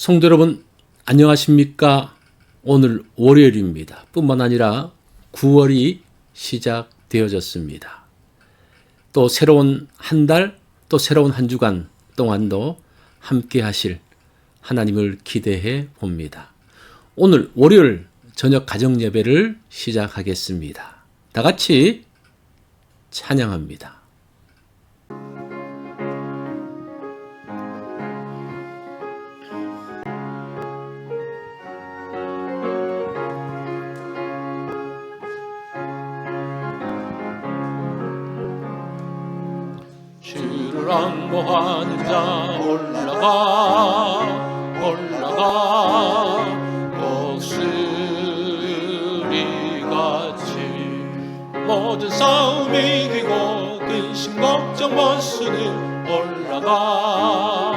성도 여러분, 안녕하십니까? 오늘 월요일입니다. 뿐만 아니라 9월이 시작되어졌습니다. 또 새로운 한 달, 또 새로운 한 주간 동안도 함께 하실 하나님을 기대해 봅니다. 오늘 월요일 저녁 가정 예배를 시작하겠습니다. 다 같이 찬양합니다. 주를 항모하는 자 올라가 올라가. 독수리 같이 모든 싸움 이기고 근심 걱정 벗으니 올라가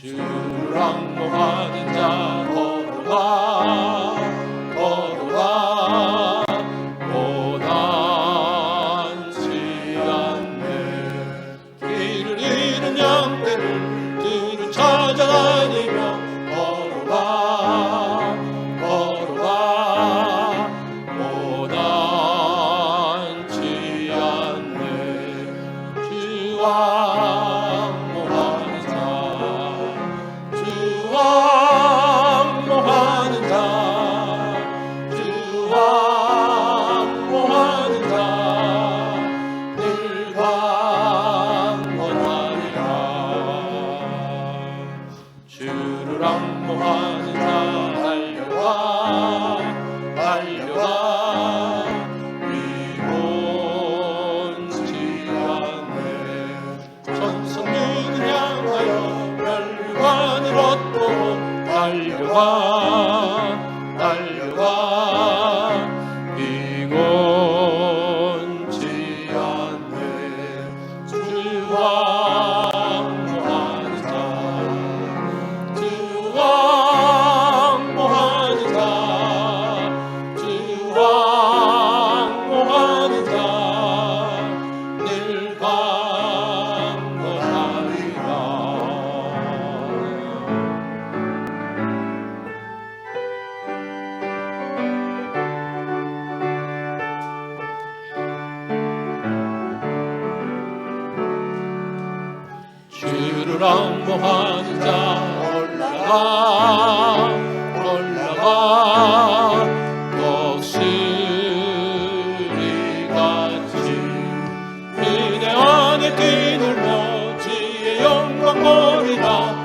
주랑모하는 자 악모하는 자 달려가 주를 항모하는 자 올라가 올라가 독수리 같이 그대 안에 뛰놀며 지의 영광 보리다 올라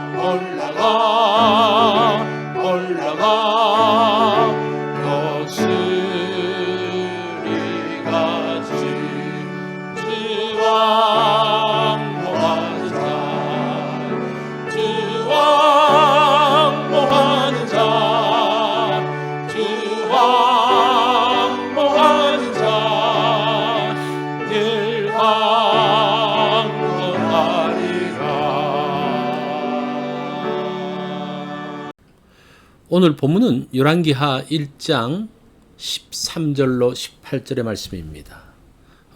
오늘 본문은 열왕기하 1장 13절로 18절의 말씀입니다.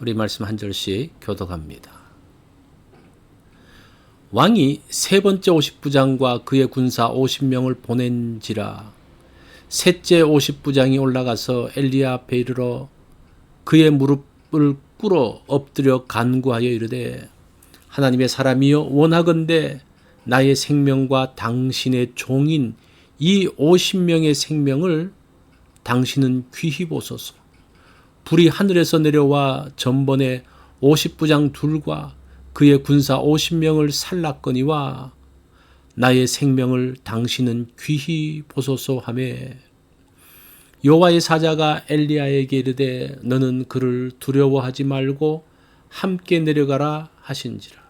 우리 말씀 한 절씩 교독합니다. 왕이 세 번째 50부장과 그의 군사 50명을 보낸지라 셋째 50부장이 올라가서 엘리야 앞에 이르러 그의 무릎을 꿇어 엎드려 간구하여 이르되 하나님의 사람이여 원하건대 나의 생명과 당신의 종인 이 50명의 생명을 당신은 귀히 보소서. 불이 하늘에서 내려와 전번에 50부장 둘과 그의 군사 50명을 살랐거니와 나의 생명을 당신은 귀히 보소서 하매 여호와의 사자가 엘리야에게 이르되 너는 그를 두려워하지 말고 함께 내려가라 하신지라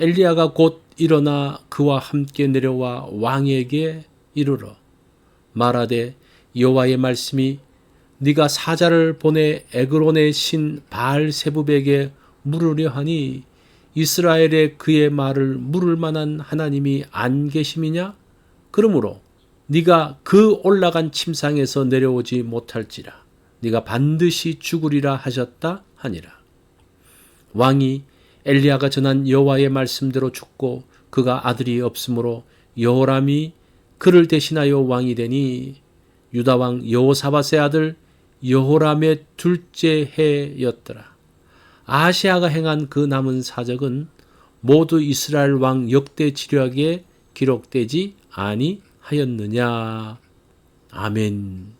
엘리야가 곧 일어나 그와 함께 내려와 왕에게 이르러 말하되 여호와의 말씀이 네가 사자를 보내 에그론의 신 바알세부백에 물으려 하니 이스라엘의 그의 말을 물을 만한 하나님이 안 계심이냐? 그러므로 네가 그 올라간 침상에서 내려오지 못할지라 네가 반드시 죽으리라 하셨다 하니라. 왕이 엘리야가 전한 여호와의 말씀대로 죽고 그가 아들이 없으므로 여호람이 그를 대신하여 왕이 되니 유다 왕 여호사밧의 아들 여호람의 둘째 해였더라. 아시아가 행한 그 남은 사적은 모두 이스라엘 왕 역대 지략에 기록되지 아니하였느냐. 아멘.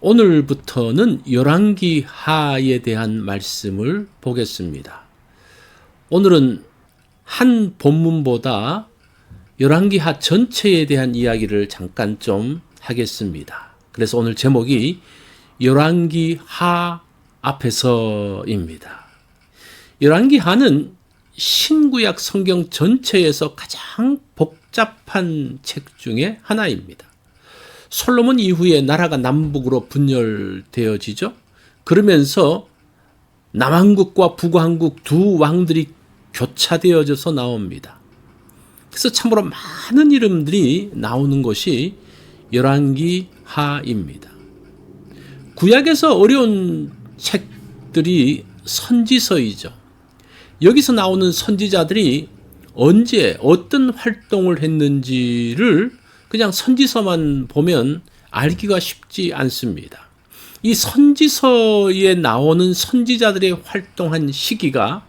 오늘부터는 열왕기 하에 대한 말씀을 보겠습니다. 오늘은 한 본문보다 열왕기 하 전체에 대한 이야기를 잠깐 좀 하겠습니다. 그래서 오늘 제목이 열왕기 하 앞에서입니다. 열왕기 하는 신구약 성경 전체에서 가장 복잡한 책 중에 하나입니다. 솔로몬 이후에 나라가 남북으로 분열되어지죠. 그러면서 남한국과 북한국 두 왕들이 교차되어져서 나옵니다. 그래서 참으로 많은 이름들이 나오는 것이 열왕기 하입니다. 구약에서 어려운 책들이 선지서이죠. 여기서 나오는 선지자들이 언제 어떤 활동을 했는지를 그냥 선지서만 보면 알기가 쉽지 않습니다. 이 선지서에 나오는 선지자들의 활동한 시기가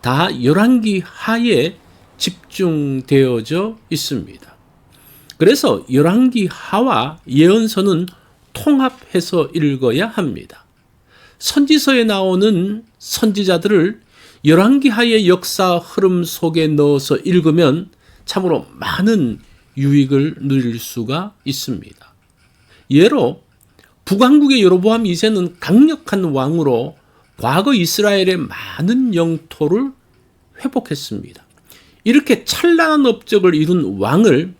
다 열왕기 하에 집중되어져 있습니다. 그래서 열왕기 하와 예언서는 통합해서 읽어야 합니다. 선지서에 나오는 선지자들을 열왕기하의 역사 흐름 속에 넣어서 읽으면 참으로 많은 유익을 누릴 수가 있습니다. 예로 북왕국의 여로보암 2세는 강력한 왕으로 과거 이스라엘의 많은 영토를 회복했습니다. 이렇게 찬란한 업적을 이룬 왕을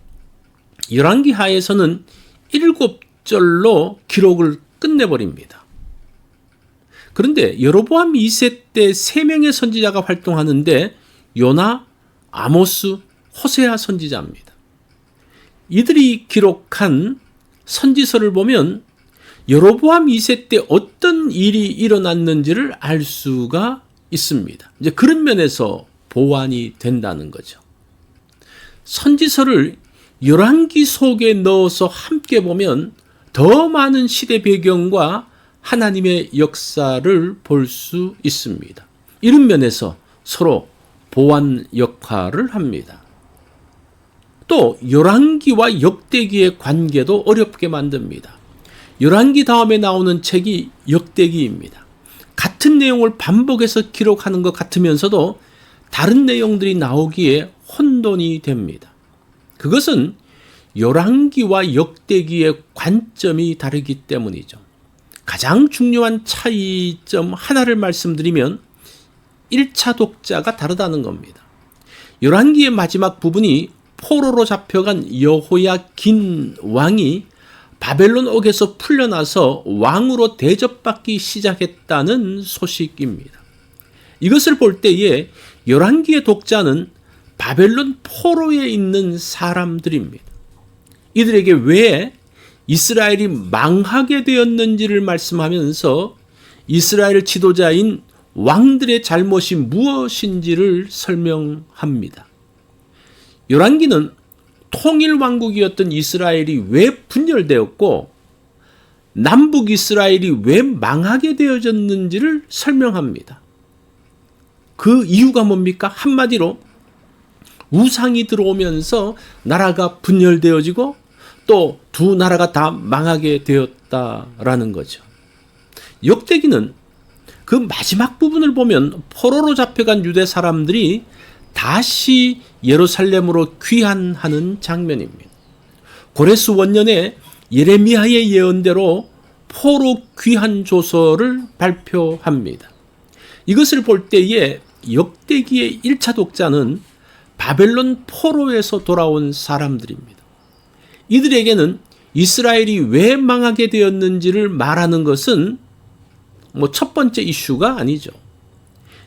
열왕기 하에서는 일곱 절로 기록을 끝내버립니다. 그런데 여로보암 2세 때 3명의 선지자가 활동하는데 요나, 아모스, 호세아 선지자입니다. 이들이 기록한 선지서를 보면 여로보암 2세 때 어떤 일이 일어났는지를 알 수가 있습니다. 이제 그런 면에서 보완이 된다는 거죠. 선지서를 열왕기 속에 넣어서 함께 보면 더 많은 시대 배경과 하나님의 역사를 볼 수 있습니다. 이런 면에서 서로 보완 역할을 합니다. 또 열왕기와 역대기의 관계도 어렵게 만듭니다. 열왕기 다음에 나오는 책이 역대기입니다. 같은 내용을 반복해서 기록하는 것 같으면서도 다른 내용들이 나오기에 혼돈이 됩니다. 그것은 열왕기와 역대기의 관점이 다르기 때문이죠. 가장 중요한 차이점 하나를 말씀드리면 1차 독자가 다르다는 겁니다. 열왕기의 마지막 부분이 포로로 잡혀간 여호야긴 왕이 바벨론 옥에서 풀려나서 왕으로 대접받기 시작했다는 소식입니다. 이것을 볼 때에 열왕기의 독자는 바벨론 포로에 있는 사람들입니다. 이들에게 왜 이스라엘이 망하게 되었는지를 말씀하면서 이스라엘 지도자인 왕들의 잘못이 무엇인지를 설명합니다. 열왕기는 통일 왕국이었던 이스라엘이 왜 분열되었고 남북 이스라엘이 왜 망하게 되어졌는지를 설명합니다. 그 이유가 뭡니까? 한마디로 우상이 들어오면서 나라가 분열되어지고 또 두 나라가 다 망하게 되었다라는 거죠. 역대기는 그 마지막 부분을 보면 포로로 잡혀간 유대 사람들이 다시 예루살렘으로 귀환하는 장면입니다. 고레스 원년에 예레미야의 예언대로 포로 귀환 조서를 발표합니다. 이것을 볼 때에 역대기의 1차 독자는 바벨론 포로에서 돌아온 사람들입니다. 이들에게는 이스라엘이 왜 망하게 되었는지를 말하는 것은 뭐 첫 번째 이슈가 아니죠.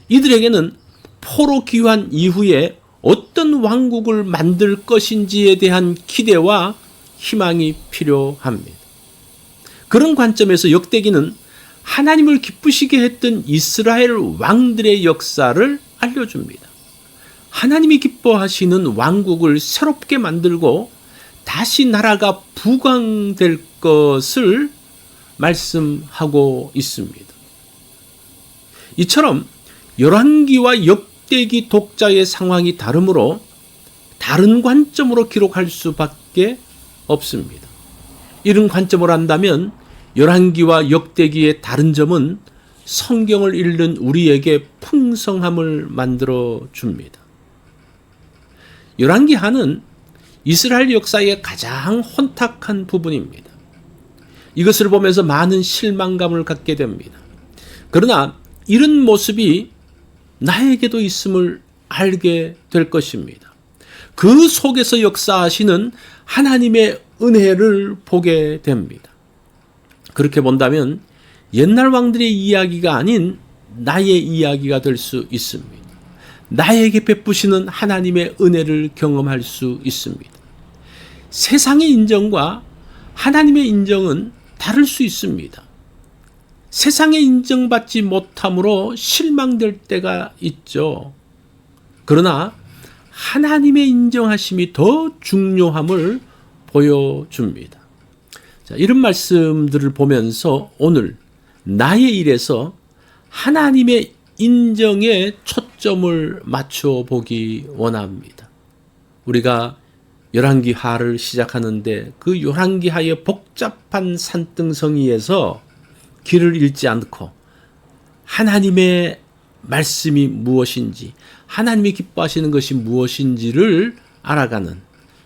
이들에게는 포로 귀환 이후에 어떤 왕국을 만들 것인지에 대한 기대와 희망이 필요합니다. 그런 관점에서 역대기는 하나님을 기쁘시게 했던 이스라엘 왕들의 역사를 알려줍니다. 하나님이 기뻐하시는 왕국을 새롭게 만들고 다시 나라가 부강될 것을 말씀하고 있습니다. 이처럼 열왕기와 역대기 독자의 상황이 다르므로 다른 관점으로 기록할 수밖에 없습니다. 이런 관점을 한다면 열왕기와 역대기의 다른 점은 성경을 읽는 우리에게 풍성함을 만들어 줍니다. 열왕기 하는 이스라엘 역사의 가장 혼탁한 부분입니다. 이것을 보면서 많은 실망감을 갖게 됩니다. 그러나 이런 모습이 나에게도 있음을 알게 될 것입니다. 그 속에서 역사하시는 하나님의 은혜를 보게 됩니다. 그렇게 본다면 옛날 왕들의 이야기가 아닌 나의 이야기가 될 수 있습니다. 나에게 베푸시는 하나님의 은혜를 경험할 수 있습니다. 세상의 인정과 하나님의 인정은 다를 수 있습니다. 세상에 인정받지 못함으로 실망될 때가 있죠. 그러나 하나님의 인정하심이 더 중요함을 보여줍니다. 자, 이런 말씀들을 보면서 오늘 나의 일에서 하나님의 인정에 초점을 맞춰 보기 원합니다. 우리가 열왕기 하를 시작하는데 그 열왕기 하의 복잡한 산등성이에서 길을 잃지 않고 하나님의 말씀이 무엇인지 하나님이 기뻐하시는 것이 무엇인지를 알아가는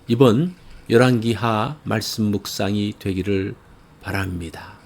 이번 열한기하 말씀 묵상이 되기를 바랍니다.